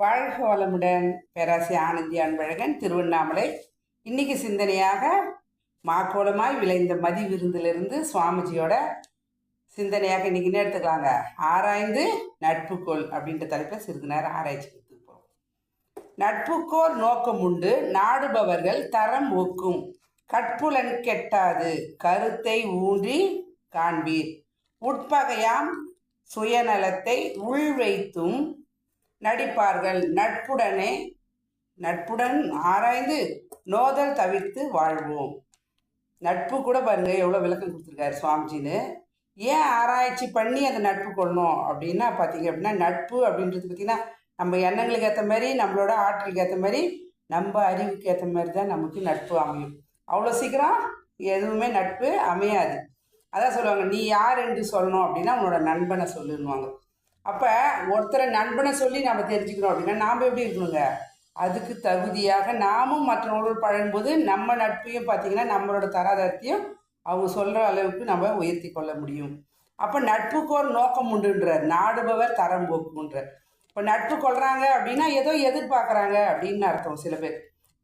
வாழ்க வளமுடன் பேராசி ஆனந்தி அன்பழகன் திருவண்ணாமலை. இன்னைக்கு சிந்தனையாக மாக்கோலமாய் விளைந்த மதி விருந்திலிருந்து சுவாமிஜியோட சிந்தனையாக இன்னைக்கு என்ன எடுத்துக்கலாங்க? ஆராய்ந்து நட்புக்கோள் அப்படின்ற தலைப்பில் சிறிது நேரம் ஆராய்ச்சி எடுத்துப்போம் நட்புக்கோர் நோக்கம் உண்டு. நாடுபவர்கள் தரம் ஒக்கும். கற்புலன் கெட்டாது. கருத்தை ஊன்றி காண்பீர். உட்பகையாம் சுயநலத்தை உள்வைத்தும் நடிப்பார்கள். நட்புடனே நட்புடன் ஆராய்ந்து நோதல் தவிர்த்து வாழ்வோம். நட்பு கூட பாருங்க எவ்வளோ விளக்கம் கொடுத்துருக்காரு சுவாமிஜின்னு. ஏன் ஆராய்ச்சி பண்ணி அந்த நட்பு கொள்ளணும் அப்படின்னா பார்த்தீங்க அப்படின்னா நட்பு அப்படின்றது பார்த்தீங்கன்னா நம்ம எண்ணங்களுக்கு ஏற்ற மாதிரி நம்மளோட ஆற்றலுக்கு ஏற்ற மாதிரி நம்ம அறிவுக்கு ஏற்ற மாதிரி தான் நமக்கு நட்பு அமையும். அவ்வளோ சீக்கிரம் எதுவுமே நட்பு அமையாது. அதான் சொல்லுவாங்க நீ யார் என்று சொல்லணும் அப்படின்னா உன்னோட நண்பனை சொல்லுன்னுவாங்க. அப்போ ஒருத்தரை நண்பனை சொல்லி நம்ம தெரிஞ்சுக்கிறோம் அப்படின்னா நாம் எப்படி இருக்கணுங்க? அதுக்கு தகுதியாக நாமும் மற்றவங்களோடு பழகும்போது நம்ம நட்பையும் பார்த்தீங்கன்னா நம்மளோட தராதரத்தையும் அவங்க சொல்கிற அளவுக்கு நம்ம உயர்த்தி கொள்ள முடியும். அப்போ நட்புக்கு ஒரு நோக்கம் உண்டுன்றார். நாடுபவர் தரம் போக்குன்றார். இப்போ நட்பு கொள்கிறாங்க அப்படின்னா ஏதோ எதிர்பார்க்குறாங்க அப்படின்னு அர்த்தம் சில பேர்.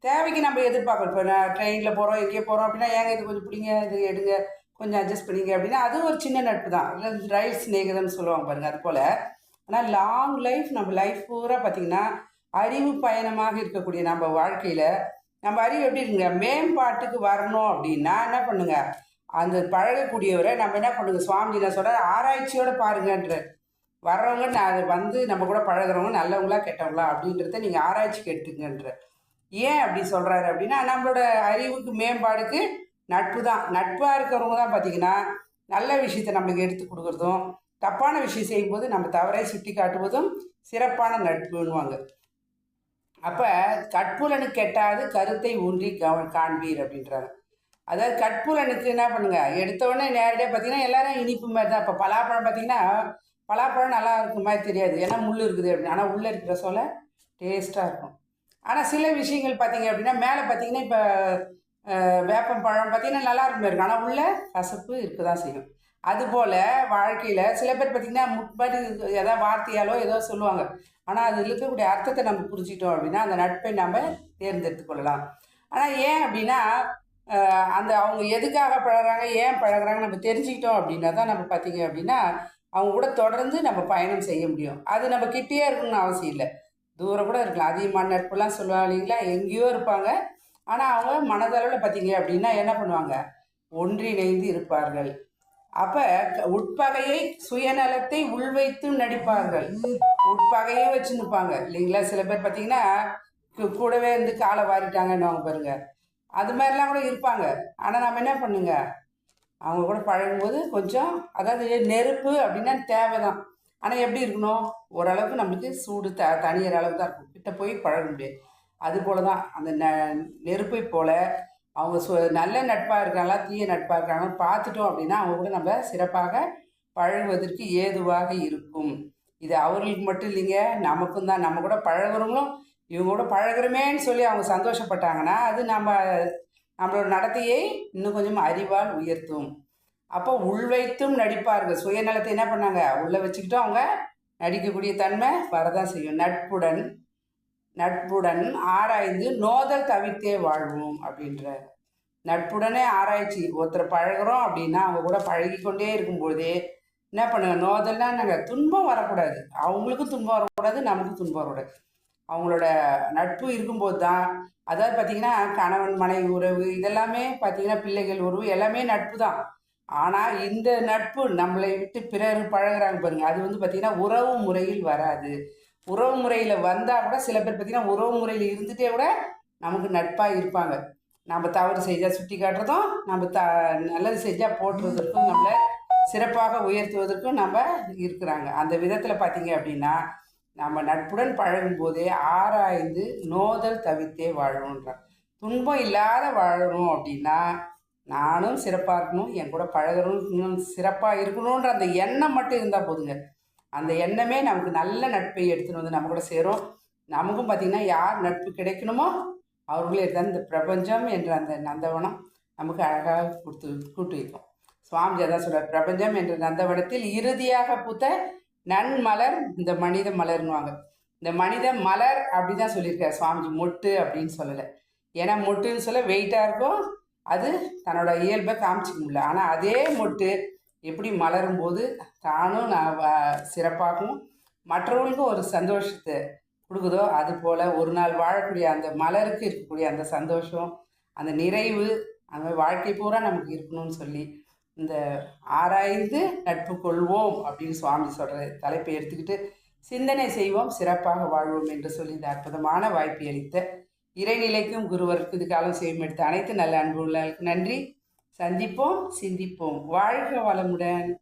தேவைக்கு நம்ம எதிர்பார்க்குறோம் இப்போ நான் ட்ரெயினில் போகிறோம் எங்கேயோ போகிறோம் அப்படின்னா ஏங்க இது கொஞ்சம் பிடிங்க இது எடுங்க கொஞ்சம் அட்ஜஸ்ட் பண்ணிங்க அப்படின்னா அது ஒரு சின்ன நட்பு தான். ரயில் சிநேகிதம்னு சொல்லுவாங்க பாருங்கள் அது போல் ஆனால் லாங் லைஃப் நம்ம லைஃப் பூரா பார்த்திங்கன்னா அறிவு பயணமாக இருக்கக்கூடிய நம்ம வாழ்க்கையில் நம்ம அறிவு எப்படி இருக்குங்க? மேம்பாட்டுக்கு வரணும் அப்படின்னா என்ன பண்ணுங்க? அந்த பழகக்கூடியவரை நம்ம என்ன பண்ணுங்க? சுவாமிஜி நான் சொல்கிற ஆராய்ச்சியோடு பாருங்கன்ற. வர்றவங்க நான் வந்து நம்ம கூட பழகுறவங்க நல்லவங்களா கெட்டவங்களா அப்படின்றத நீங்கள் ஆராய்ச்சி எடுத்துங்கன்ற ஏன் அப்படி சொல்கிறாரு அப்படின்னா நம்மளோட அறிவுக்கு மேம்பாடுக்கு நட்பு தான். நட்பாக இருக்கிறவங்க தான் பார்த்தீங்கன்னா நல்ல விஷயத்த நம்மளுக்கு எடுத்து கொடுக்குறதும் தப்பான விஷயம் செய்யும்போது நம்ம தவறை சுட்டி காட்டுவதும் சிறப்பான நட்புன்னுவாங்க. அப்போ கட்புலனு கெட்டாது கருத்தை ஊன்றி கவன் காண்பீர் அப்படின்றாங்க. அதாவது கட்புலனுக்கு என்ன பண்ணுங்க? எடுத்தோடனே நேரடியாக பார்த்தீங்கன்னா எல்லாரும் இனிப்பு மாதிரி தான். இப்போ பலாப்பழம் பார்த்தீங்கன்னா பலாப்பழம் நல்லா இருக்கும் மாதிரி தெரியாது. ஏன்னா முள் இருக்குது அப்படின்னு. ஆனால் உள்ளே இருக்கிற சோலை டேஸ்ட்டாக இருக்கும். ஆனால் சில விஷயங்கள் பார்த்தீங்க அப்படின்னா மேலே பார்த்தீங்கன்னா இப்போ வேப்பம் பழம் பார்த்தீங்கன்னா நல்லா இருக்கும் இருக்கும். ஆனால் உள்ளே கசப்பு இருக்க தான் செய்யும். அதுபோல் வாழ்க்கையில் சில பேர் பார்த்திங்கன்னா முற்படி ஏதாவது வார்த்தையாலோ ஏதோ சொல்லுவாங்க. ஆனால் அதில் இருக்கக்கூடிய அர்த்தத்தை நம்ம புரிஞ்சிட்டோம் அப்படின்னா அந்த நட்பை நம்ம தேர்ந்தெடுத்து கொள்ளலாம். ஆனால் ஏன் அப்படின்னா அந்த அவங்க எதுக்காக பழகிறாங்க ஏன் பழகிறாங்க நம்ம தெரிஞ்சுக்கிட்டோம் அப்படின்னா தான் நம்ம பார்த்திங்க அப்படின்னா அவங்க கூட தொடர்ந்து நம்ம பயணம் செய்ய முடியும். அது நம்ம கிட்டேயே இருக்கணும்னு அவசியம் இல்லை. தூரம் கூட இருக்கலாம். அதிகமான நட்புலாம் சொல்லுவாங்க இல்லைங்களா? எங்கேயோ இருப்பாங்க. ஆனால் அவங்க மனதளவில் பார்த்திங்க அப்படின்னா என்ன பண்ணுவாங்க? ஒன்றிணைந்து இருப்பார்கள். அப்போ உட்பகையை சுயநலத்தை உள்வைத்தும் நடிப்பார்கள். உட்பகையே வச்சு நிற்பாங்க. இல்லைங்களா? சில பேர் பார்த்தீங்கன்னா கூடவே இருந்து காலை வாரிட்டாங்கன்னு அவங்க பாருங்க. அது மாதிரிலாம் கூட இருப்பாங்க. ஆனால் நம்ம என்ன பண்ணுங்க? அவங்க கூட பழகும்போது கொஞ்சம் அதாவது நெருப்பு அப்படின்னா தேவை தான் ஆனால் எப்படி இருக்கணும்? ஓரளவுக்கு நம்மளுக்கு சூடு த தனியற அளவுக்கு தான் இருக்கும். கிட்ட போய் பழக முடியாது. அது போல தான் அந்த நெருப்பை போல அவங்க சொ நல்ல நட்பாக இருக்காங்களா தீய நட்பாக இருக்காங்களா பார்த்துட்டோம் அப்படின்னா அவங்க கூட நம்ம சிறப்பாக பழகுவதற்கு ஏதுவாக இருக்கும். இது அவர்களுக்கு மட்டும் இல்லைங்க நமக்கும் தான். நம்ம கூட பழகுறவங்களும் இவங்க கூட பழகுறமேன்னு சொல்லி அவங்க சந்தோஷப்பட்டாங்கன்னா அது நம்ம நம்மளோட நடத்தையை இன்னும் கொஞ்சம் அறிவால் உயர்த்தும். அப்போ உள்வைத்தும் நடிப்பார்கள். சுயநலத்தை என்ன பண்ணாங்க? உள்ளே வச்சுக்கிட்டோம் அவங்க நடிக்கக்கூடிய தன்மை வரதான் செய்யும். நட்புடன் நட்புடன் ஆராய்ந்து நோதல் தவிர்த்தே வாழ்வோம் அப்படின்ற நட்புடனே ஆராய்ச்சி. ஒருத்தர் பழகிறோம் அப்படின்னா அவங்க கூட பழகி கொண்டே இருக்கும்பொழுதே என்ன பண்ணுங்க? நோதல்னா நாங்கள் துன்பம் வரக்கூடாது. அவங்களுக்கும் துன்பம் வரக்கூடாது நமக்கும் துன்பம் வரக்கூடாது. அவங்களோட நட்பு இருக்கும்போது தான் அதாவது பார்த்திங்கன்னா கணவன் மனைவி உறவு இதெல்லாமே பார்த்திங்கன்னா பிள்ளைகள் உறவு எல்லாமே நட்பு தான். ஆனால் இந்த நட்பு நம்மளை விட்டு பிறர் பழகிறாங்க பாருங்கள் அது வந்து பார்த்திங்கன்னா உறவு முறையில் வராது. உறவு முறையில் வந்தால் கூட சில பேர் பார்த்திங்கன்னா உறவு முறையில் இருந்துகிட்டே கூட நமக்கு நட்பாக இருப்பாங்க. நம்ம தவறு செஞ்சால் சுட்டி காட்டுறதும் நம்ம த நல்லது செஞ்சால் போட்டுறதுக்கும் நம்மளை சிறப்பாக உயர்த்துவதற்கும் நம்ம இருக்கிறாங்க. அந்த விதத்தில் பார்த்தீங்க அப்படின்னா நம்ம நட்புடன் பழகும் போதே ஆராய்ந்து நோதல் தவிர்த்தே வாழணுன்றான் துன்பம் இல்லாத வாழணும் அப்படின்னா நானும் சிறப்பாக இருக்கணும் என் கூட பழகணும் இன்னும் சிறப்பாக இருக்கணுன்ற அந்த எண்ணம் மட்டும் இருந்தால் போதுங்க. அந்த எண்ணமே நமக்கு நல்ல நட்பை எடுத்துகிட்டு வந்து நம்ம கூட சேரும். நமக்கும் பார்த்திங்கன்னா யார் நட்பு கிடைக்கணுமோ அவர்களே தான் இந்த பிரபஞ்சம் என்ற அந்த நந்தவனம் நமக்கு அழகாக கொடுத்து கூட்டு வைக்கும். சுவாமிஜி அதான் சொல்கிறார் பிரபஞ்சம் என்ற நந்தவனத்தில் இறுதியாக பூத்த நன்மலர் இந்த மனித மலர்னுவாங்க இந்த மனித மலர் அப்படி தான் சொல்லியிருக்கார் சுவாமிஜி மொட்டு அப்படின்னு சொல்லலை. ஏன்னா மொட்டுன்னு சொல்ல வெயிட்டாக இருக்கும். அது தன்னோட இயல்பை காமிச்சிக்க முடியல. ஆனால் அதே மொட்டு எப்படி மலரும் போது தானும் நான் வ- சிறப்பாகவும் மற்றவங்களுக்கும் ஒரு சந்தோஷத்தை கொடுக்குதோ அது போல் ஒரு நாள் வாழக்கூடிய அந்த மலருக்கு இருக்கக்கூடிய அந்த சந்தோஷம் அந்த நிறைவு அந்த வாழ்க்கை பூரா நமக்கு இருக்கணும்னு சொல்லி இந்த ஆராய்ந்து நட்பு கொள்வோம் அப்படின்னு சுவாமி சொல்கிற தலைப்பை எடுத்துக்கிட்டு சிந்தனை செய்வோம் சிறப்பாக வாழ்வோம் என்று சொல்லி இந்த அற்புதமான வாய்ப்பை அளித்த இறைநிலைக்கும் குருவருக்கும் இது காலம் செய்யும் எடுத்த அனைத்து நல்ல அன்பு உள்ளவர்களுக்கு நன்றி. சந்திப்போம் சிந்திப்போம். வாழ்க வளமுடன்.